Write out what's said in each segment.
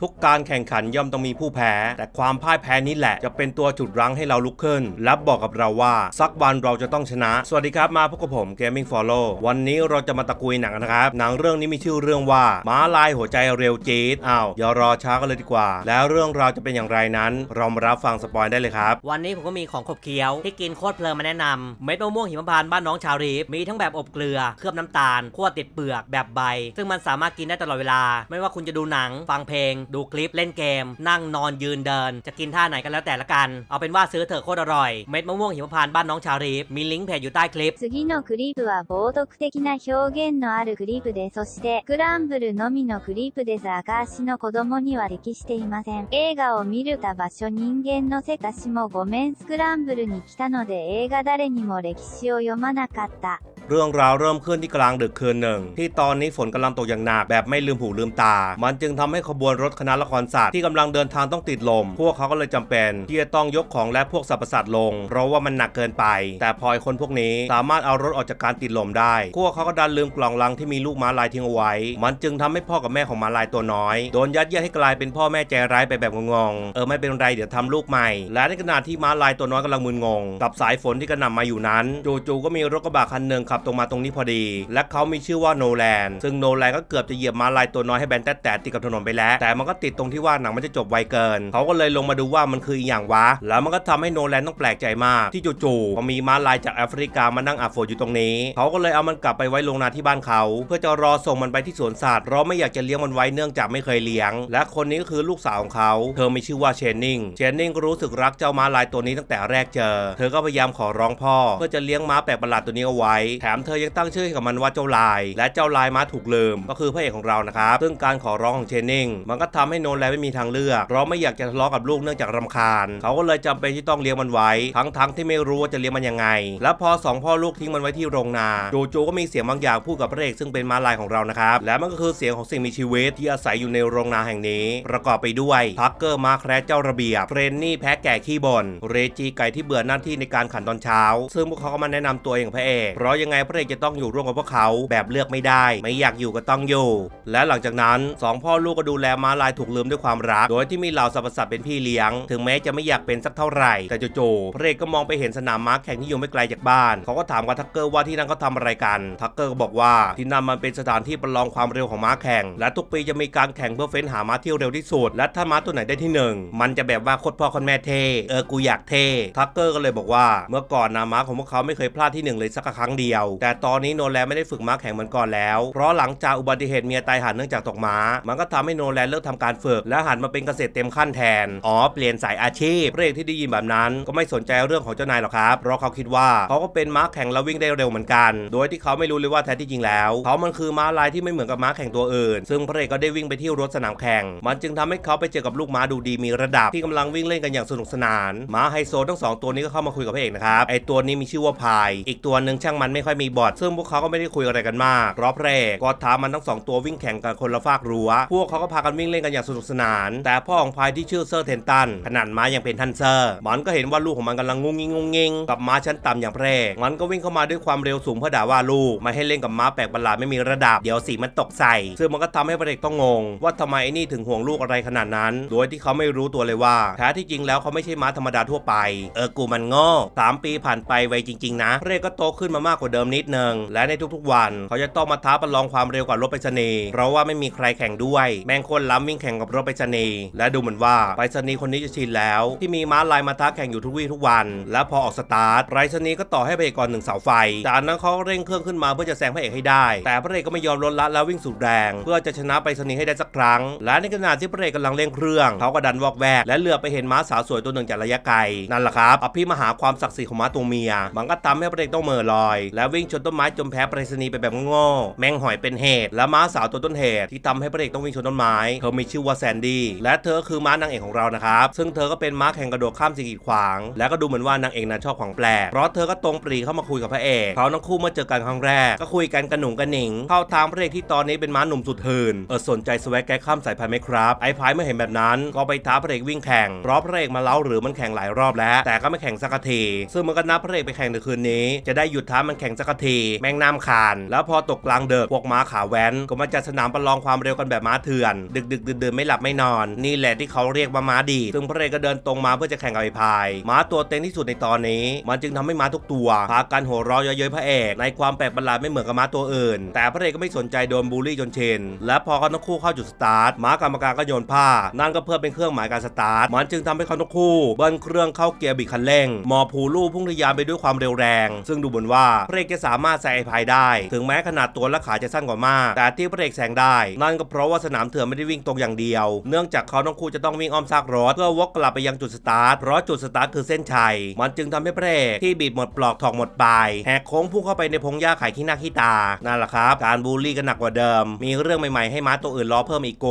ทุกการแข่งขันย่อมต้องมีผู้แพ้ แต่ความพ่ายแพ้นี้แหละจะเป็นตัวจุดรั้งให้เราลุกขึ้น และบอกกับเราว่า สักวันเราจะต้องชนะ สวัสดีครับมาพบกับผม Gaming Follow วันนี้เราจะมาตะกุยหนังนะครับ หนังเรื่องนี้มีชื่อเรื่องว่าม้าลายหัวใจเร็วจี๊ดอ้าวอย่ารอช้ากันเลยดีกว่า แล้วเรื่องราวจะเป็นอย่างไรนั้น เรามารับฟังสปอยได้เลยครับ วันนี้ผมก็มีของขบเคี้ยวที่กินโคตรเพลินมาแนะนำเม็ดมะม่วงหิมพานต์บ้านน้องชาวรีฟมีทั้งแบบอบเกลือเคลือบน้ำตาลคั่วติดเปลือกแบบใบ ซึ่งมันสามารถกินได้ตลอดเวลา ไม่ว่าคุณจะดูหนังฟังเพลงดูคลิปเล่นเกม นั่งนอนยืนเดิน จะกินท่าไหนกันแล้วแต่ละกัน เอาเป็นว่าซื้อเถอะโคตรอร่อย เม็ดมะม่วงหิมพานต์บ้านน้องชาวรีฟมีลิงก์เพจอยู่ใต้คลิป 次のクリップは冒涜的な表現のあるクリップでそしてスクランブルのみのクリップです赤足の子供には適していません映画を見るた場所人間のせかしもごめんスクランブルに来たので映画誰にも歴史を読まなかった เรื่องราวเริ่มขึ้นที่กลางดึกคืนหนึ่ง ที่ตอนนี้ฝนกำลังตกอย่างหนักแบบไม่ลืมหูลืมตา มันจึงทำให้ขบวนรถคณะละครสัตว์ที่กำลังเดินทางต้องติดลม พวกเขาก็เลยจำเป็น ที่จะต้องยกของและพวกสรรพสัตว์ลง เพราะว่ามันหนักเกินไป แต่พอไอคนพวกนี้สามารถเอารถออกจากการติดลมได้ พวกเขาก็ดันลืมกล่องลังที่มีลูกม้าลายทิ้งเอาไว้ มันจึงทำให้พ่อกับแม่ของม้าลายตัวน้อย โดนยัดเยียดให้กลายเป็นพ่อแม่ใจร้ายไปแบบงงๆเออไม่เป็นไรเดี๋ยวทำลูกใหม่ และในขณะที่ม้าลายตัวน้อยกำลังมึนงง กับสายฝนที่กระหน่ำมาอยู่นั้น จู่ๆก็มีรถกระบะคันหนึ่งขับับตรงมาตรงนี้พอดี และเขามีชื่อว่าโนแลนซึ่งโนแลนก็เกือบจะเหยียบม้าลายตัวน้อยให้แบนแตะๆติดกับถนนไปแล้ว แต่มันก็ติดตรงที่ว่าหนังมันจะจบไวเกิน เขาก็เลยลงมาดูว่ามันคืออีหยังวะ แล้วมันก็ทำให้โนแลนต้องแปลกใจมากที่จู่ๆพอมีม้าลายจากแอฟริกามานั่งอาบฝนอยู่ตรงนี้ เขาก็เลยเอามันกลับไปไว้โรงนาที่บ้านเขา เพื่อจะรอส่งมันไปที่สวนสัตว์เราไม่อยากจะเลี้ยงมันไว้เนื่องจากไม่เคยเลี้ยง และคนนี้ก็คือลูกสาวของเขาเธอมีชื่อว่าเชนนิงเชนนิงก็รู้สึกรักเจ้าม้าลายตัวนี้ตั้งแต่แรกเจอ เธอก็พยายามขอร้องพ่อ เพื่อจะเลี้ยงม้าแปลกประหลาดตัวนี้เอาไว้ แถมเธอยังตั้งชื่อให้กับมันว่าเจ้าลาย และเจ้าลายม้าถูกลืมก็คือพระเอกของเรานะครับ ซึ่งการขอร้องของเชนนิงมันก็ทำให้โนแลนไม่มีทางเลือกเพราะไม่อยากจะทะเลาะกับลูกเนื่องจากรำคาญ เขาก็เลยจำเป็นที่ต้องเลี้ยงมันไว้ ทั้งๆที่ไม่รู้ว่าจะเลี้ยงมันยังไง และพอสองพ่อลูกทิ้งมันไว้ที่โรงนาโจู่ๆก็มีเสียงบางอย่างพูดกับพระเอกซึ่งเป็นม้าลายของเรานะครับและมันก็คือเสียงของสิ่งมีชีวิตที่อาศัยอยู่ในโรงนาแห่งนี้ ประกอบไปด้วยพักเกอร์มาแคร์เจ้าระเบียบเฟรนนี่แพ้แก่ขี้บ่นเรจีไก่ที่เบื่อหน้าที่ในการขันตอนเช้า ซึ่งพวกเขาก็มาแนะนำตัวเองกับพระเอกเพราะยังไงพระเอกจะต้องอยู่ร่วมกับพวกเขาแบบเลือกไม่ได้ ไม่อยากอยู่ก็ต้องอยู่ และหลังจากนั้นสองพ่อลูกก็ดูแลม้าลายถูกลืมด้วยความรัก โดยที่มีเหล่าสรรพสัตว์เป็นพี่เลี้ยง ถึงแม้จะไม่อยากเป็นสักเท่าไหร่ แต่จู่ๆพระเอกก็มองไปเห็นสนามม้าแข่งที่อยู่ไม่ไกลจากบ้าน เขาก็ถามกับทักเกอร์ว่าที่นั่นเขาทำอะไรกัน ทักเกอร์ก็บอกว่าที่นั่นมันเป็นสถานที่ประลองความเร็วของม้าแข่ง และทุกปีจะมีการแข่งเพื่อเฟ้นหาม้าที่เร็วที่สุด และถ้าม้าตัวไหนได้ที่หนึ่งมันจะแบบว่าโคตรพ่อคนแม่เทเออกูอยากเททักเกอร์ก็เลยบอกว่า เมื่อก่อนนะม้าของพวกเขาไม่เคยพลาดที่หนึ่งเลยสักครั้งเดียวแต่ตอนนี้โนแลนไม่ได้ฝึกม้าแข่งเหมือนก่อนแล้ว เพราะหลังจากอุบัติเหตุเมียตายหันเนื่องจากตกม้า มันก็ทำให้โนแลนเลิกทำการฝึก และหันมาเป็นเกษตรเต็มขั้นแทน อ๋อเปลี่ยนสายอาชีพพระเอกที่ได้ยินแบบนั้น ก็ไม่สนใจเรื่องของเจ้านายหรอกครับ เพราะเขาคิดว่าเขาก็เป็นม้าแข่งและวิ่งได้เร็วเหมือนกัน โดยที่เขาไม่รู้เลยว่าแท้ที่จริงแล้วเขามันคือม้าลายที่ไม่เหมือนกับม้าแข่งตัวอื่น ซึ่งพระเอกก็ได้วิ่งไปที่รถสนามแข่ง มันจึงทำให้เขาไปเจอกับลูกม้าดูดีมีระดับที่กำลังวิ่งเล่นกันอย่างสนุกสนาน ม้าไฮโซทั้งสองตัวนี้ก็เข้ามาคุยกับพระเอกนะครับไอตัวนี้มีชื่อว่าพาย อีกตัวหนึ่งช่างมันไม่ค่อยมีบอดซึ่งพวกเขาก็ไม่ได้คุยอะไรกันมากราะพระเอกก็ท้ามันทั้งสองตัววิ่งแข่งกันคนละฟากรั้ว พวกเขาก็พากันวิ่งเล่นกันอย่างสนุกสนาน แต่พ่อของพายที่ชื่อเซอร์เทนตันขนาดม้ายังเป็นทันเซอร์ มันก็เห็นว่าลูกของมันกำลังงุ้งงิงงุ้งงิงกับม้าชั้นต่ำอย่างแพระเอกมันก็วิ่งเข้ามาด้วยความเร็วสูงเพื่อด่าว่าลูกไม่ให้เล่นกับม้าแปลกประหลาดไม่มีระดับเดี๋ยวสีมันตกใส่ ซึ่งมันก็ทำให้พระเอกต้องงง ว่าทำไมไอ้นี่ถึงห่วงลูกอะไรขนาดนั้น โดยที่เขาไม่รู้ตัวเลยว่าแท้ที่จริงแล้วเขาไม่ใช่ม้าธรรมดาทั่วไป เออกูมันง่สามปีผ่านไปไวจริง ๆ นะพระเอกก็โตขึ้นมามากกว่าเดิมนิดนึง และในทุกๆวัน เขาจะต้องมาท้าประลองความเร็วกับรถไปรษณีย์เพราะว่าไม่มีใครแข่งด้วย แม่งคนล้ำวิ่งแข่งกับรถไปรษณีย์และดูเหมือนว่าไปรษณีย์คนนี้จะชินแล้ว ที่มีม้าลายมาท้าแข่งอยู่ทุกวี่ทุกวัน และพอออกสตาร์ทไปรษณีย์ก็ต่อให้พระเอกก่อนหนึ่งเสาไฟ จากนั้นเขาก็เร่งเครื่องขึ้นมาเพื่อจะแซงพระเอกให้ได้ แต่พระเอกก็ไม่ยอมลดละแล้ววิ่งสุดแรง เพื่อจะชนะไปรษณีย์ให้ได้สักครั้ง และในขณะที่พระเอกกำลังเร่งเครื่องเขาก็ดันวอกแวกและเหลือบไปเห็นม้าสาวสวยตัวหนึ่งจากระยะไกลนั่นแหละครับอภิมหาความศักดิ์สิทธิ์ของม้าตัวเมียมันก็ทำให้พระเอกต้องเม่อลอย และวิ่งชนต้นไม้จนแพ้ไปรษณีย์ไปแบบง่ๆแมงหอยเป็นเหตุ และม้าสาวตัวต้นเหตุที่ทำให้พระเอกต้องวิ่งชนต้นไม้ เธอมีชื่อว่าแซนดี้และเธอคือม้านางเอกของเรานะครับ ซึ่งเธอก็เป็นม้าแข่งกระโดดข้ามสิ่งกีดขวาง และก็ดูเหมือนว่านางเอกนั้นชอบของแปลกเพราะเธอก็ตรงปรีเข้ามาคุยกับพระเอกเขาทั้งคู่เมื่อเจอกันครั้งแรกก็คุยกันกระหนุ่งกระหนิงเข้าทางพระเอกที่ตอนนี้เป็นม้าหนุ่มสุดหื่นเออสนใจสวกแก้ข้ามสายพันธุ์ไหมครับไอ้พายเมื่อเห็นแบบนั้นก็ไปท้าพระเอกวิ่งแข่งเพราะพระเอกมาเล่าหรือมันแข่งหลายรอบแล้ว แต่ก็ไม่แข่งสักทีซึ่งมันก็นับพระเอกไปแข่งในคืนนี้ จะได้หยุดท้ามันแข่งสักทีแม่งน้ำคาน แล้วพอตกกลางเดิกพวกม้าขาแว้น ก็มาจัดสนามประลองความเร็วกันแบบม้าเถื่อน ดึกดึกดื่นไม่หลับไม่นอน นี่แหละที่เขาเรียกว่าม้าดีดซึ่งพระเอกก็เดินตรงมาเพื่อจะแข่งกับไอ้พาย ม้าตัวเต็งที่สุดในตอนนี้ มันจึงทำให้ม้าทุกตัวพากันหัวเราะเย้ยๆพระเอก ในความแปลกประหลาดไม่เหมือนกับม้าตัวอื่น แต่พระเอกก็ไม่สนใจโดนบูลลี่จนเชน และพอเขาทั้งคู่เข้าจุดสตาร์ทม้ากรรมการก็โยนผ้า นั่นก็เพื่อเป็นเครื่องหมายการสตาร์ท มันจึงทำให้เขาทั้งคู่เบิ้ลเครื่องเข้าเกียร์บิดคันเร่ง มอผูลู่พุ่งทะยานไปด้วยความเร็วแรง ซึ่งดูเหมือนว่าพระเอกจะสามารถแซงไอ้พายได้ ถึงแม้ขนาดตัวและขาจะสั้นกว่ามาก แต่ที่พระเอกแซงได้ นั่นก็เพราะว่าสนามเถื่อนไม่ได้วิ่งตรงอย่างเดียว เนื่องจากเขาทั้งคู่จะต้องวิ่งอ้อมซากรถเพื่อวกกลับไปยังจุดสตาร์ทเพราะจุดสตาร์ทคือเส้นชัย มันจึงทำให้พระเอกที่บีบหมดปลอกถอกหมดปลายแหกโค้งพุ่งเข้าไปในพงหญ้าไข่ขี้หน้าขี้ตานั่นแหละครับการบูลลี่กันหนักกว่าเดิม มีเรื่องใหม่ๆให้ม้าตัวอื่นล้อเพิ่มอีกโก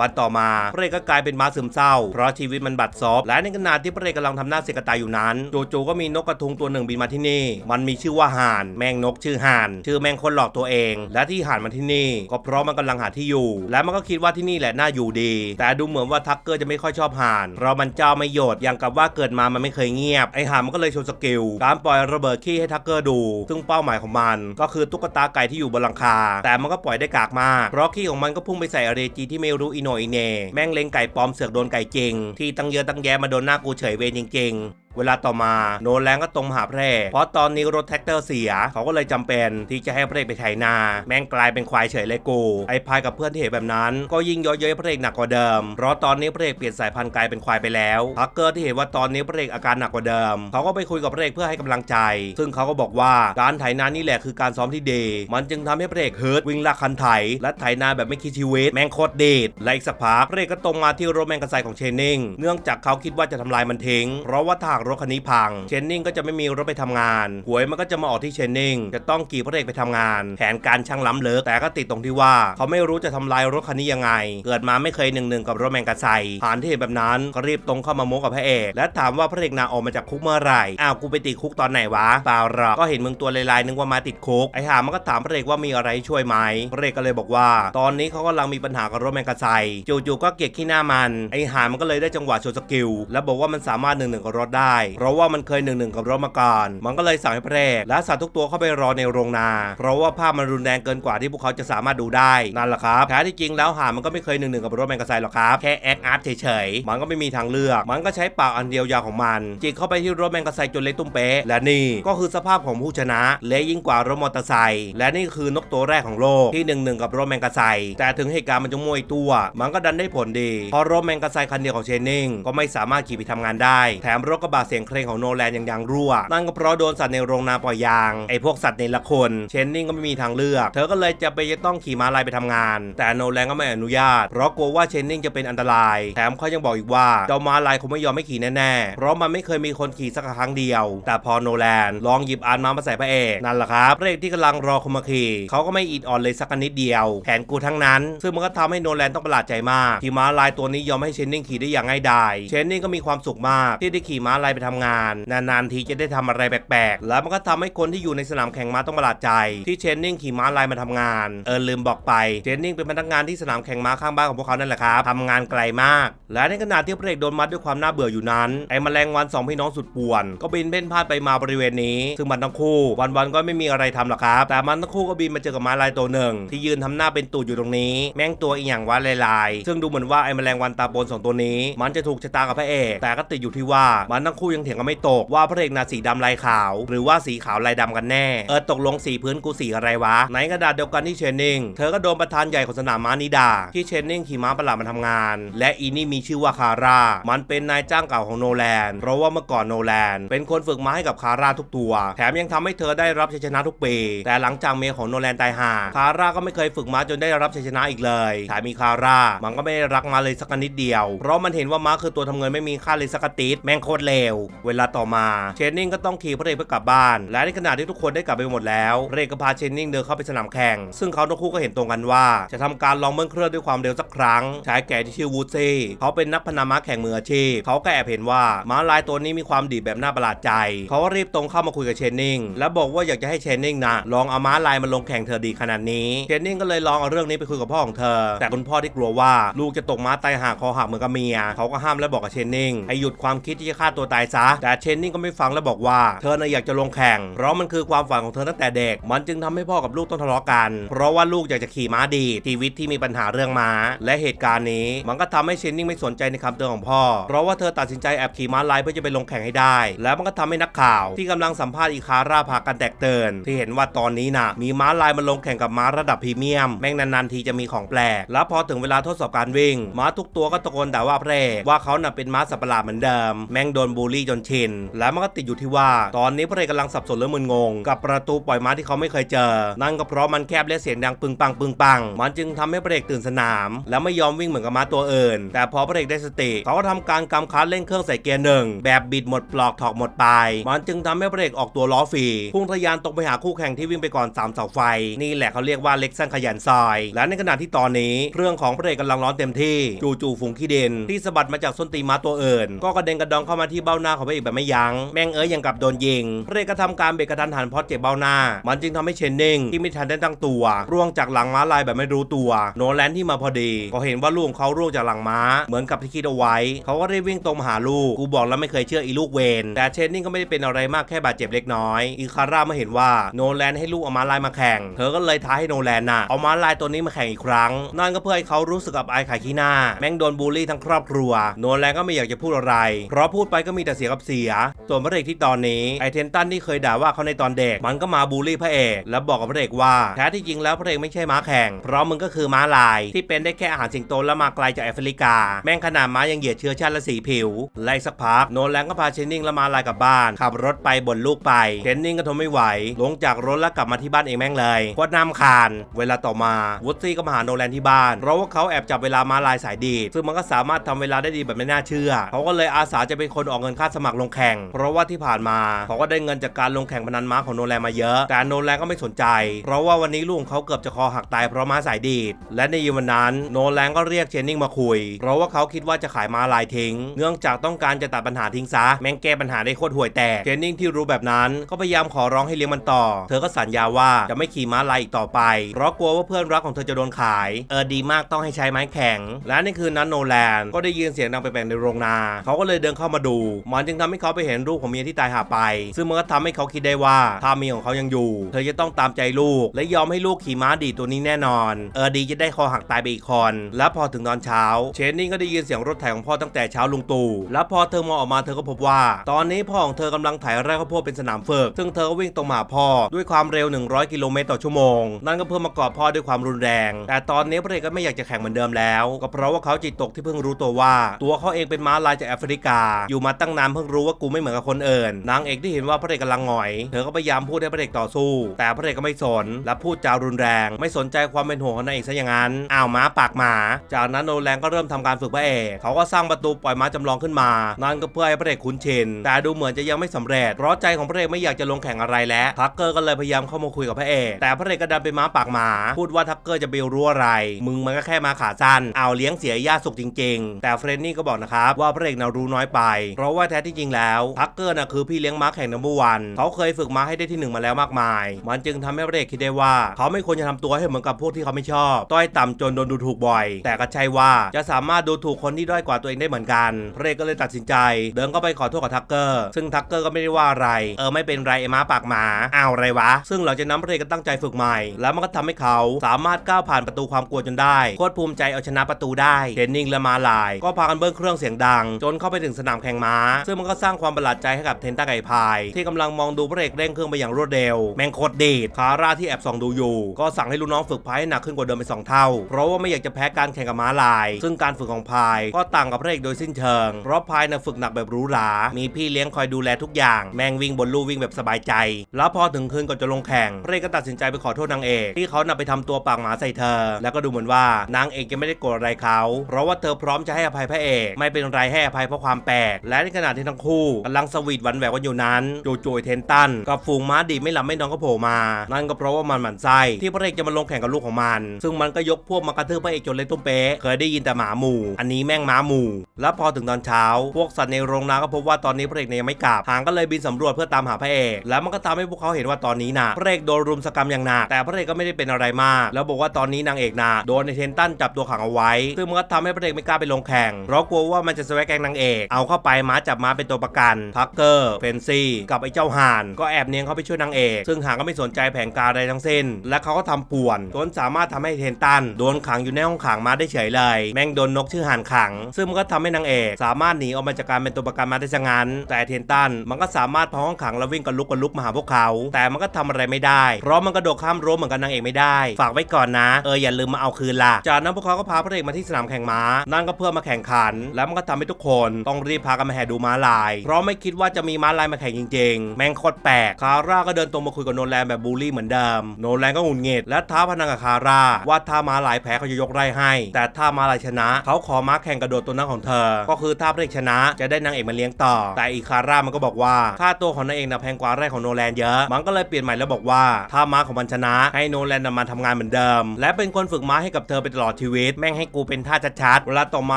วันต่อมาพระเอกก็กลายเป็นม้าซึมเศร้า เพราะชีวิตมันบัดซบและในขณะที่พระเอกกำลังทำหน้าเสียกตายอยู่นั้นจู่ๆก็มีนกกระทุงตัวหนึ่งบินมาที่นี่ มันมีชื่อว่าห่านแมงนกชื่อห่าน ชื่อแมงคนหลอกตัวเอง และที่ห่านมาที่นี่ ก็เพราะมันกำลังหาที่อยู่ และมันก็คิดว่าที่นี่แหละน่าอยู่ดี แต่ดูเหมือนว่าทักเกอร์จะไม่ค่อยชอบห่านเพราะมันเจ้าไม่หยดอย่างกับว่าเกิดมามันไม่เคยเงียบไอห่านมันก็เลยโชว์สกิลการปล่อยระเบิดขี้ให้ทักเกอร์ดู ซึ่งเป้าหมายของมัน ก็คือตุ๊กตาไก่ที่อยู่บนหลังคา แต่มันก็ปล่อยได้กากมากเพราะขี้ของมันก็พุ่งไปใส่อเรจีที่ไม่รู้อีโนอีเหนแม่งเล็งไก่ปลอมเสือกโดนไก่จริงที่ตั้งเยอะตั้งแยะมาโดนหน้ากูเฉยเวรจริงๆ เวลาต่อมาโนแลนก็ตรงมาหาพระเอกเพราะตอนนี้รถแท็กเตอร์เสีย เขาก็เลยจำเป็นที่จะให้พระเอกไปไถนา แม่งกลายเป็นควายเฉยเลยกูไอ้พายกับเพื่อนที่เห็นแบบนั้น ก็ยิ่งเยอะเย้ยพระเอกหนักกว่าเดิม เพราะตอนนี้พระเอกเปลี่ยนสายพันธุ์กลายเป็นควายไปแล้วทักเกอร์ที่เห็นว่าตอนนี้พระเอกอาการหนักกว่าเดิม เขาก็ไปคุยกับพระเอกเพื่อให้กำลังใจ ซึ่งเขาก็บอกว่าการไถนานี่แหละคือการซ้อมที่ดีมันจึงทำให้พระเอกเฮิร์ตวิ่งลากคันไถและไถนาแบบไม่คิดชีวิตแม่งโคตรเดดและอีกสักพักพระเอกก็ตรงมาที่รถแมงกะไซของเชนนิงเนื่องจากเขาคิดว่าจะทำลายมันทิ้งเพราะว่าถ้าหากรถคันนี้พัง เชนนิงก็จะไม่มีรถไปทำงาน หวยมันก็จะมาออกที่เชนนิงจะต้องกี่พระเอกไปทำงาน แผนการช่างล้ำเลิกแต่ก็ติดตรงที่ว่า เขาไม่รู้จะทำลายรถคันนี้ยังไง เกิดมาไม่เคยหนึ่งหนึ่งกับรถแมงกะไซผ่านที่เห็นแบบนั้นก็รีบตรงเข้ามาโมกับพระเอก และถามว่าพระเอกนาออกมาจากคุกเมื่อไหร่อ้าวกูไปติดคุกตอนไหนวะเปล่าหรอกก็เห็นมึงตัวลายๆนึกว่ามาติดคุกไอ้หามันก็ถามพระเอกว่ามีอะไรช่วยไหมพระเอกก็เลยบอกว่า ตอนนี้เขากำลังมีปัญหากับรถแมงกะไซจู่ๆก็เกลียดขี้หน้ามันไอ้หามันก็เลยได้จังหวะโชว์สกิล และบอกว่ามันสามารถหนึ่งหนึ่งกับรถได้เพราะว่ามันเคยหนึ่งหนึ่งกับรถมาก่อน มันก็เลยสั่งให้พระเอกและสัตว์ทุกตัวเข้าไปรอในโรงนา เพราะว่าภาพมันรุนแรงเกินกว่าที่พวกเขาจะสามารถดูได้นั่นแหละครับแท้ที่จริงแล้วหามันก็ไม่เคยหนึ่งหนึ่งกับรถแมงกะไซหรอกครับแค่แอคอาร์ตเฉยๆมันก็ไม่มีทางเลือก มันก็ใช้ปากอันเดียวยาวของมันจิกเข้าไปที่รถแมงกะไซจนเละตุ้มเป๊ะและนี่ก็คือสภาพของผู้ชนะเละยิ่งกว่ารถมอเตอร์ไซค์และนี่คือนกตัวแรกของโลกที่หนึ่งหนึ่งกับรถแมงกะไซแต่ถึงเหตุการณ์มันจะมวยตัว มันก็ดันได้ผลดีเพราะรถแมงกะไซคันเดียวของเชนนิงก็ไม่สามารถขี่ไปทำงานได้ แถมรถกระบะเสียงเครงของโนแลนยังยางรั่ว นั่นก็เพราะโดนสัตว์ในโรงนาปล่อยยาง ไอ้พวกสัตว์ในละคนเชนนิงก็ไม่มีทางเลือก เธอก็เลยจะไปจะต้องขี่ม้าลายไปทำงาน แต่โนแลนก็ไม่อนุญาต เพราะกลัวว่าเชนนิงจะเป็นอันตราย แถมเขายังบอกอีกว่าเจ้าม้าลายคงไม่ยอมไม่ขี่แน่ๆ เพราะมันไม่เคยมีคนขี่สักครั้งเดียว แต่พอโนแลนลองหยิบอานม้ามาใส่พระเอกนั่นแหละครับพระเอกที่กำลังรอคนมาขี่เขาก็ไม่อิดอ่อนเลยสักนิดเดียวแผนกูทั้งนั้น ซึ่งมันก็ทำให้โนแลนต้องประหลาดใจมากที่ม้าลายตัวนี้ยอมให้เชนนิงขี่ได้อย่างง่ายดายเชนนิงก็มีความสุขมากที่ได้ขี่ม้าลายไปทำงาน นานๆทีจะได้ทำอะไรแปลกๆ แล้วมันก็ทำให้คนที่อยู่ในสนามแข่งม้าต้องประหลาดใจ ที่เชนนิงขี่ม้าลายมาทำงาน เออลืมบอกไปเชนนิงเป็นพนักงานที่สนามแข่งม้าข้างบ้านของพวกเขานั่นแหละครับทำงานไกลมาก และในขณะที่พระเอกโดนมัดด้วยความน่าเบื่ออยู่นั้นไอ้แมลงวันสองพี่น้องสุดป่วน ก็บินเพ่นพ่านไปมาบริเวณนี้ ซึ่งมันทั้งคู่ วันๆก็ไม่มีอะไรทำหรอกครับ แต่มันทั้งคู่ก็บินมาเจอกับม้าลายตัวหนึ่ง ที่ยืนทำหน้าเป็นตูดอยู่ตรงนี้ แม่งตัวอีหยังวะลายๆซึ่งดูเหมือนว่าไอ้แมลงวันตาโปนสองตัวนี้ มันจะถูกชะตากับพระเอก แต่ก็ติดอยู่ที่ว่ามันทั้งคู่ยังเถียงกันไม่ตกว่าพระเอกน่ะสีดำลายขาว หรือว่าสีขาวลายดำกันแน่ เออตกลงสีพื้นกูสีอะไรวะ ในกระดาษเดียวกันที่เชนนิงเธอก็โดนประธานใหญ่ของสนามม้านิดา ที่เชนนิงขี่ม้าประหลาดมาทำงาน และอีนี่มีชื่อว่าคาร่ามันเป็นนายจ้างเก่าของโนแลนเพราะว่าเมื่อก่อนโนแลนเป็นคนฝึกม้าให้กับคาร่าทุกตัว แถมยังทำให้เธอได้รับชัยชนะทุกปีแต่หลังจากเมียของโนแลนตายห่าคาร่าก็ไม่เคยฝึกม้าจนได้รับชัยชนะอีกเลยแถมมีคาร่ามันก็ไม่ได้รักม้าเลยสักนิดเดียว เพราะมันเห็นว่าม้าคือตัวทำเงินไม่มีค่าเลยสักติดแม่งโคตรเลว เวลาต่อมาเชนนิงก็ต้องขี่พระเอกเพื่อกลับบ้าน และในขณะที่ทุกคนได้กลับไปหมดแล้วพระเอกก็พาเชนนิงเดินเข้าไปสนามแข่ง ซึ่งเขาทั้งคู่ก็เห็นตรงกันว่า จะทำการลองเบิ้ลเครื่องด้วยความเร็วสักครั้งชายแก่ที่ชื่อวูดซี่เขาเป็นนักพนันม้าแข่งมืออาชีพเขาก็แอบเห็นว่าม้าลายตัวนี้มีความดีแบบน่าประหลาดใจ เขาก็รีบตรงเข้ามาคุยกับเชนนิงและบอกว่าอยากจะให้เชนนิงนะลองเอาม้าลายมาลงแข่งเธอดีขนาดนี้เชนนิงก็เลยลองเอาเรื่องนี้ไปคุยกับพ่อของเธอ แต่คุณพ่อที่กลัวว่าลูกจะตกม้าตายหาคอหักเหมือนกับเมียเขาก็ห้ามและบอกกับเชนนิงให้หยุดความคิดที่จะฆ่าตัวตายซะ แต่เชนนี่ก็ไม่ฟังและบอกว่า เธอน่ะอยากจะลงแข่ง เพราะมันคือความฝันของเธอตั้งแต่เด็ก มันจึงทำให้พ่อกับลูกต้องทะเลาะกัน เพราะว่าลูกอยากจะขี่ม้าดีดชีวิตที่มีปัญหาเรื่องม้า และเหตุการณ์นี้ มันก็ทำให้เชนนี่ไม่สนใจในคำเตือนของพ่อ เพราะว่าเธอตัดสินใจแอบขี่ม้าลายเพื่อจะไปลงแข่งให้ได้ แล้วมันก็ทำให้นักข่าว ที่กำลังสัมภาษณ์อีคาร่าพากันแตกเตือนที่เห็นว่าตอนนี้น่ะมีม้าลายมาลงแข่งกับม้าระดับพรีเมียมแม่งนานๆทีจะมีของแปลกแล้วพอถึงเวลาทดสอบการวิ่ง ม้าทุกตัวก็ตะโกนด่าว่าเพรว่าเขาน่ะเป็นม้าสัปหลาดเหมือนเดิม แม่งโดนบูลลี่จนชิน แล้วมันก็ติดอยู่ที่ว่า ตอนนี้พระเอกกำลังสับสนและมึนงง กับประตูปล่อยม้าที่เขาไม่เคยเจอ นั่นก็เพราะมันแคบและเสียงดังปึงปังปึงปัง มันจึงทำให้พระเอกตื่นสนาม แล้วไม่ยอมวิ่งเหมือนกับม้าตัวอื่น แต่พอพระเอกได้สติเขาก็ทำการกำคัดเร่งเครื่องใส่เกียร์หนึ่งแบบบิดหมดปลอกถอกหมดปลายมันจึงทำให้พระเอกออกตัวล้อฟรีพุ่งทะยานตรงไปหาคู่แข่งที่วิ่งไปก่อนสามเสาไฟ นี่แหละเขาเรียกว่าเล็กสั้นขยันซอย และในขณะที่ตอนนี้เครื่องของพระเอกกำลังร้อนเต็มที่ จู่ๆฝูงขี้เดนที่สะบัดมาจากส้นตีม้าตัวอื่น ก็กระเด็นกระดองเข้ามาที่เบ้าาหน้าของพระเอกแบบไม่ยัง้งแม่งเอ้ยยังกับโดนยิงพระเอกก็ทำการเบรกกระทันหันเพราะเจ็บเบ้าหน้า มันจึงทำให้เชนนิงที่ไม่ทันได้ตั้งตัว ร่วงจากหลังม้าลายแบบไม่รู้ตัว โนแลนที่มาพอดี ก็เห็นว่าลูกของเขาร่วงจากหลังม้า เหมือนกับที่คิดเอาไว้ เขาก็ได้วิ่งตรงมาหาลูก กูบอกแล้วไม่เคยเชื่ออีลูกเวนแต่เชนนิงก็ไม่ได้เป็นอะไรมากแค่บาดเจ็บเล็กน้อย อีคาร่ามาเห็นว่าโนแลนให้ลูกเอาม้าลายมาแข่ง เธอก็เลยท้าให้โนแลนน่ะเอาม้าลายตัวนี้มาแข่งอีกครั้ง นั่นก็เพื่อให้เขารู้สึกอับอายขายขี้หน้า แม่งโดนบูลลี่ทั้งครอบครัว โนแลนก็ไม่อยากจะพูดอะไร เพราะพูดไปก็มีแต่เสียกับเสีย ส่วนพระเอกที่ตอนนี้ไอเทนตันที่เคยด่าว่าเขาในตอนเด็ก มันก็มาบูลลี่พระเอก แล้วบอกกับพระเอกว่าแท้ที่จริงแล้วพระเอกไม่ใช่ม้าแข่ง เพราะมึงก็คือม้าลาย ที่เป็นได้แค่อาหารสิงโตแล้วมาไกลจากแอฟริกา แม่งขนาดม้ายังเหยียดเชื้อชาติและสีผิวไล่สักพักโนแลนก็พาเชนนิงและมาลายกลับบ้านขับรถไปบนลูกไปเชนนิงก็ทนไม่ไหวลงจากรถแล้วกลับมาที่บ้านเองแม่งเลยโคตรน้ำคาน เวลาต่อมาวูดซี่ก็มาหาโนแลนที่บ้านเพราะว่าเขาแอบจับเวลามาลายสายดีดซึ่งมันก็สามารถทำเวลาได้ดีแบบไม่น่าเชื่อเขาก็เลยอาสาจะเป็นคนออกเงินค่าสมัครลงแข่ง เพราะว่าที่ผ่านมาเขาก็ได้เงินจากการลงแข่งพนันม้าของโนแลนมาเยอะแต่โนแลนก็ไม่สนใจ เพราะว่าวันนี้ลูกของเขาเกือบจะคอหักตายเพราะม้าสายดีด และในย็นวันนั้นโนแลนก็เรียกเชนนิงมาคุย เพราะว่าเขาคิดว่าจะขายม้าลายทิ้ง เนื่องจากต้องการจะตัดปัญหาทิ้งซะ แม่งแก้ปัญหาได้โคตรห่วยแตก เชนนิงที่รู้แบบนั้นก็พยายามขอร้องให้เลี้ยงมันต่อ เธอก็สัญญาว่าจะไม่ขี่ม้าลายอีกต่อไป เพราะกลัวว่าเพื่อนรักของเธอจะโดนขาย เออดีมากต้องให้ใช้ไม้แข็ง และในคืนนั้นโนแลนก็ได้ยินเสียงดังแปลกๆในโรงนา เขาก็เลยเดินเข้ามาดูมันจึงทำให้เขาไปเห็นรูปของเมียที่ตายหาไป ซึ่งมันก็ทำให้เขาคิดได้ว่าถ้าเมียของเขายังอยู่ เธอจะต้องตามใจลูก และยอมให้ลูกขี่ม้าดีตัวนี้แน่นอน เออดีจะได้คอหักตายไปอีกคน แล้วพอถึงตอนเช้า เชนนี่ก็ได้ยินเสียงรถไถของพ่อตั้งแต่เช้าลุงตู่ แล้วพอเธอมองออกมาเธอก็พบว่า ตอนนี้พ่อของเธอกำลังไถไร่ข้าวโพดเป็นสนามฝึก ซึ่งเธอก็วิ่งตรงมาพ่อด้วยความเร็ว 100 กิโลเมตรต่อชั่วโมง นั่นก็เพื่อมากอดพ่อด้วยความรุนแรง แต่ตอนนี้พระเอกก็ไม่อยากจะแข่งเหมือนเดิมแล้ว ก็เพราะว่าเขาจิตตกที่เพิ่งรู้ตัวว่า ตัวเขาเองเป็นม้าลายจากแอฟริกา อยู่มาตั้งนานเพิ่งรู้ว่ากูไม่เหมือนกับคนอื่นนางเอกที่เห็นว่าพระเอกกำลังหงอย เธอก็พยายามพูดให้พระเอกต่อสู้ แต่พระเอกก็ไม่สน และพูดจารุนแรง ไม่สนใจความเป็นห่วงของนางเอกซะอย่างนั้นอ้าวม้าปากหมา จากนั้นโนแลนก็เริ่มทำการฝึกพระเอก เขาก็สร้างประตูปล่อยม้าจำลองขึ้นมา นั่นก็เพื่อให้พระเอกคุ้นชิน แต่ดูเหมือนจะยังไม่สำเร็จ เพราะใจของพระเอกไม่อยากจะลงแข่งอะไรแล้ว ทักเกอร์ก็เลยพยายามเข้ามาคุยกับพระเอก แต่พระเอกก็ดันเป็นม้าปากหมา พูดว่าทักเกอร์จะไปรู้อะไร มึงมันก็แค่ม้าขาสั้น เอาเลี้ยงเสียยาสุกจริง ๆ แต่เฟรนนี่ก็บอกนะครับว่าพระเอกน่ะรู้น้อยไป เพราะว่าแท้ที่จริงแล้วทักเกอร์น่ะคือพี่เลี้ยงม้าแข่งนัมเบอร์วันเขาเคยฝึกม้าให้ได้ที่หนึ่งมาแล้วมากมาย มันจึงทำให้พรกคิดได้ว่า เขาไม่ควรจะทำตัวให้เหมือนกับพวกที่เขาไม่ชอบ ต้อยต่ำจนโดนดูถูกบ่อย แต่ก็ใช่ว่าจะสามารถดูถูกคนที่ด้อยกว่าตัวเองได้เหมือนกันพรกก็เลยตัดสินใจ เดินเข้าไปขอโทษกับทักเกอร์ซึ่งทักเกอร์ก็ไม่ได้ว่าอะไร เออไม่เป็นไรไอ้ม้าปากหมาอ้าวอะไรวะ ซึ่งหลังจากนั้นพรกก็ตั้งใจฝึกใหม่ แล้วมันก็ทำให้เขาสามารถก้าวผ่านประตูความกลัวจนได้โคตรภูมิใจเอาชนะประตูได้เทรนนิงและมาลาย ก็พากันเบิ้ลเครื่องเสียงดัง จนเข้าไปถึงสนามแข่งม้าซึ่งมันก็สร้างความประหลาดใจให้กับเทนต้าไก่พาย ที่กำลังมองดูพระเอกเร่งเครื่องไปอย่างรวดเร็ว แมงโคตรดีดคาร่าที่แอบส่องดูอยู่ ก็สั่งให้ลูกน้องฝึกพายให้หนักขึ้นกว่าเดิมไปสองเท่า เพราะว่าไม่อยากจะแพ้การแข่งกับม้าลาย ซึ่งการฝึกของพายก็ต่างกับพระเอกโดยสิ้นเชิง เพราะพายน่ะฝึกหนักแบบหรูหรา มีพี่เลี้ยงคอยดูแลทุกอย่าง แมงวิ่งบนลู่วิ่งแบบสบายใจ แล้วพอถึงคืนก่อนจะลงแข่ง พระเอกก็ตัดสินใจไปขอโทษนางเอกที่เขานำไปทำตัวปากหมาใส่เธอ แล้วก็ดูเหมือนว่านางเอกยังไม่ได้โกรธอะไรเขา เพราะว่าเธอพร้อมจะให้อภัยพระเอก ไม่เป็นไรให้อภัยเพราะความแปลก และขณะที่ทั้งคู่กำลังสวีทหวันแหววกันอยู่นั้นจู่ๆเทนตันกับฝูงม้าดีไม่หลับไม่นอนก็โผล่มา นั่นก็เพราะว่ามันหมั่นไส้ที่พระเอกจะมาลงแข่งกับลูกของมัน ซึ่งมันก็ยกพวกมากระทืบพระเอกจนเละตุ้มเป๊ะเคยได้ยินแต่หมาหมู่ อันนี้แม่งม้าหมู่ แล้วพอถึงตอนเช้า พวกสัตว์ในโรงนาก็พบว่าตอนนี้พระเอกเนี่ยยังไม่กลับหางก็เลยบินสำรวจเพื่อตามหาพระเอก แล้วมันก็ทำให้พวกเขาเห็นว่าตอนนี้นะพระเอกโดนรุมสกรรมอย่างหนักแต่พระเอกก็ไม่ได้เป็นอะไรมาก แล้วบอกว่าตอนนี้นางเอกนะโดนในเทนตันจับตัวขังเอาไว้ซึ่งมันก็ทำให้พระเอกไม่กล้าไปลงแข่งเพราะกลัวว่ามันจะสแวกแกงนางเอกเอาเข้าไปม้าจับม้าเป็นตัวประกันทักเกอร์เฟนซี่ กับไอ้เจ้าห่าน ก็แอบเนียงเข้าไปช่วยนางเอก ซึ่งห่านก็ไม่สนใจแผนการใดทั้งสิ้น และเขาก็ทำป่วนจนสามารถทำให้เทนตันโดนขังอยู่ในห้องขังมาได้เฉยเลย แม่งโดนนกชื่อห่านขัง ซึ่งมันก็ทำให้นางเอก สามารถหนีออกมาจากการเป็นตัวประกันมาได้ซะงั้น แต่เทนตันมันก็สามารถพาห้องขังแล้ววิ่งกันลุกกันลุกมาหาพวกเขา แต่มันก็ทำอะไรไม่ได้ เพราะมันกระโดดข้ามรั้วเหมือนกันนางเอกไม่ได้ ฝากไว้ก่อนนะ เอออย่าลืมมาเอาคืนล่ะ จากนั้นพวกเขาก็พาพระเอกมาที่สนามแข่งม้า นั่นก็เพื่อมาแข่งขัน แล้วมันก็ทำให้ทุกคนต้องรีบพากันมาแห่ดม้าลาย เพราะไม่คิดว่าจะมีม้าลายมาแข่งจริง ๆ แม่งโคตรแปลกคาร่าก็เดินตรงมาคุยกับโนแลนแบบบูลลี่เหมือนเดิม โนแลนก็หงุดหงิดและท้าพนันกับคาร่าว่าถ้าม้าลายแพ้เขาจะยกไร่ให้ แต่ถ้าม้าลายชนะ เขาขอม้าแข่งกระโดดตัวนั้นของเธอ ก็คือถ้าพระเอกชนะจะได้นางเอกมาเลี้ยงต่อ แต่อีคาร่ามันก็บอกว่าค่าตัวของนางเอกน่ะแพงกว่าไร่ของโนแลนเยอะ มันก็เลยเปลี่ยนใหม่แล้วบอกว่า ถ้าม้าของมันชนะ ให้โนแลนน่ะมาทำงานเหมือนเดิม และเป็นคนฝึกม้าให้กับเธอไปตลอดชีวิต แม่งให้กูเป็นท่าชัดๆ เวลาต่อมา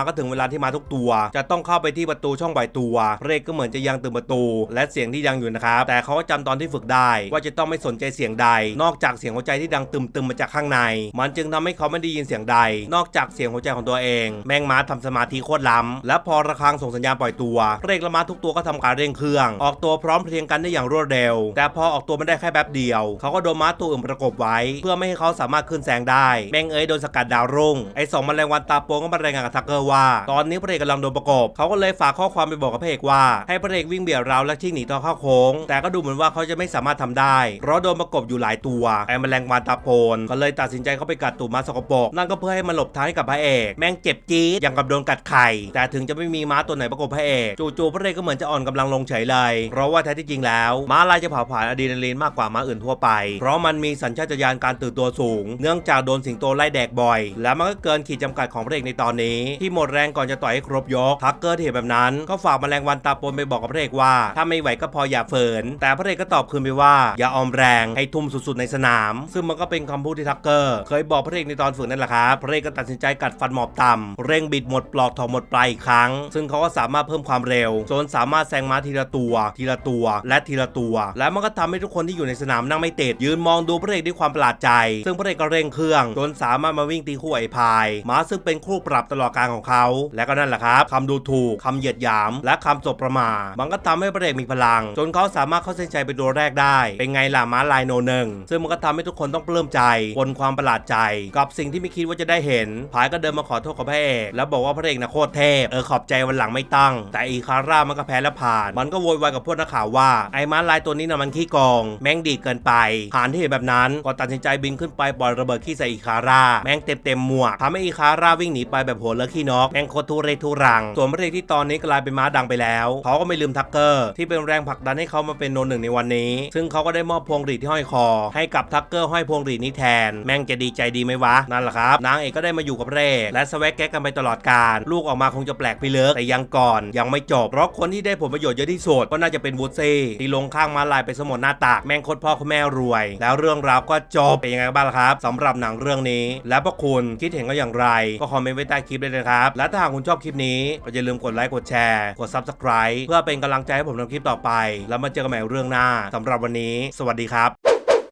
ก็ถึงเวลาที่ม้าทุกตัว จะต้องเข้าไปที่ประตูช่องปล่อยตัวระเอกก็เหมือนจะยังตื่นประตู และเสียงที่ดังอยู่นะครับ แต่เขาก็จำตอนที่ฝึกได้ ว่าจะต้องไม่สนใจเสียงใด นอกจากเสียงหัวใจที่ดังตึมๆมาจากข้างใน มันจึงทำให้เขาไม่ได้ยินเสียงใด นอกจากเสียงหัวใจของตัวเอง แมงม้าทำสมาธิโคตรล้ำและพอระฆังส่งสัญญาณปล่อยตัวพระเอกและม้าทุกตัวก็ทำการเร่งเครื่อง ออกตัวพร้อมเพรียงกันได้อย่างรวดเร็ว แต่พอออกตัวไม่ได้แค่แป๊บเดียว เขาก็โดนม้าตัวอื่นประกบไว้ เพื่อไม่ให้เขาสามารถขึ้นแซงได้ แมงเอ้ยโดนสกัดดาวรุ่งไอ้สองแมลงวันตาโปงก็มารายงานกับทักเกอร์ว่า ตอนนี้พระเอกกำลังโดนประกบเขาก็เลยฝากข้อความไปบอกกับพระเอกว่า ให้พระเอกวิ่งเบี่ยงราวและชิ่งหนีตอนเข้าโค้ง แต่ก็ดูเหมือนว่าเขาจะไม่สามารถทำได้ เพราะโดนประกบอยู่หลายตัวไอ้แมลงวันตาโปนก็เลยตัดสินใจเข้าไปกัดตูม้าสกปรกนั่นก็เพื่อให้มันหลบทางให้กับพระเอก แม่งเจ็บจี๊ดอย่างกับโดนกัดไข่ แต่ถึงจะไม่มีม้าตัวไหนประกบพระเอกจู่ๆพระเอกก็เหมือนจะอ่อนกำลังลงเฉยเลย เพราะว่าแท้ที่จริงแล้วม้าลายจะเผาผลาญอะดรีนาลีนมากกว่าม้าอื่นทั่วไป เพราะมันมีสัญชาตญาณการตื่นตัวสูง เนื่องจากโดนสิงโตไล่แดกบ่อย และมันก็เกินขีดจำกัดของพระเอกในตอนนี้ ที่หมดแรงก่อนจะต่อยให้ครบยกทักเกอร์ที่เห็นแบบนั้นก็ฝากมลงวันตาปนไปบอกกับพระเอกว่า ถ้าไม่ไหวก็พออย่าฝืนแต่พระเอกก็ตอบคืนไปว่า อย่าออมแรงให้ทุ่มสุดๆในสนาม ซึ่งมันก็เป็นคำพูดที่ทักเกอร์ เคยบอกพระเอกในตอนฝึกนั่นแหละครับพระเอกก็ตัดสินใจกัดฟันหมอบต่ำเร่งบิดหมดปลอกถอดหมดปลายอีกครั้ง ซึ่งเขาก็สามารถเพิ่มความเร็วจนสามารถแซงม้าทีละตัว ทีละตัว และทีละตัว และมันก็ทำให้ทุกคนที่อยู่ในสนามนั่งไม่ติดยืนมองดูพระเอกด้วยความประหลาดใจ ซึ่งพระเอกก็เร่งเครื่องจนสามารถมาวิ่งตีคู่ไอ้พายม้าซึ่งเป็นคู่ปรับตลอดการของเขา และก็นั่นแหละครับคำดูถูกคำเหยียดหยาม และคำสบประมาทมันก็ทำให้พระเอกมีพลัง จนเขาสามารถเข้าเส้นชัยเป็นตัวแรกได้ เป็นไงล่ะม้าลายโนหนึ่งซึ่งมันก็ทำให้ทุกคนต้องปลื้มใจบนความประหลาดใจ กับสิ่งที่ไม่คิดว่าจะได้เห็นพายก็เดินมาขอโทษกับพระเอกแล้วบอกว่าพระเอกนะโคตรเทพเออขอบใจวันหลังไม่ตั้ง แต่อีคาร่ามันก็แพ้และผ่าน มันก็โวยวายกับพวกนักข่าวว่าไอ้ม้าลายตัวนี้นะมันขี้โกงแม่งดีเกินไปผ่านที่เห็นแบบนั้นก็ตัดสินใจบินขึ้นไปปล่อยระเบิดขี้ใส่อีคาร่าแม่งเต็มเต็มหมวกทำให้อีคาร่าวิ่งหนีไปแบบโหัวเลอะขี้นกแม่งโคตรทุเรศทุรังส่วนพระเอกที่ตอนนี้กลายเป็นม้าดังไปแล้วเขาก็ไม่ลืมทักเกอร์ที่เป็นแรงผลักดันให้เขามาเป็นโนนหนึ่งในวันนี้ ซึ่งเขาก็ได้มอบพวงหรีดที่ห้อยคอ ให้กับทักเกอร์ห้อยพวงหรีดนี้แทน แม่งจะดีใจดีไหมวะ นั่นแหละครับ นางเอกก็ได้มาอยู่กับพระเอกและสแวกแก๊กกันไปตลอดการ ลูกออกมาคงจะแปลกไปเลิกแต่ยังก่อนยังไม่จบเพราะคนที่ได้ผลประโยชน์เยอะที่สุดก็น่าจะเป็นวูดซี่ที่ลงข้างมาลายไปสมดหน้าตากแม่งโคตรพ่อคตรแม่รวย แล้วเรื่องราวก็จบเป็นยังไงบ้างละครับสำหรับหนังเรื่องนี้ และพวกคุณคิดเห็นก็อย่างไร ก็คอมเมนต์ไว้ใต้คลิปเลยนะครับและถ้าหากคุณชอบคลิปนี้ก็อย่าลืมกดไลค์กดแชร์กด subscribe เพื่อเป็นกำลังใจให้ผมทำคลิปต่อไป แล้วมาเจอกันใหม่เรื่องหน้าสำหรับวันนี้ สวัสดีครับ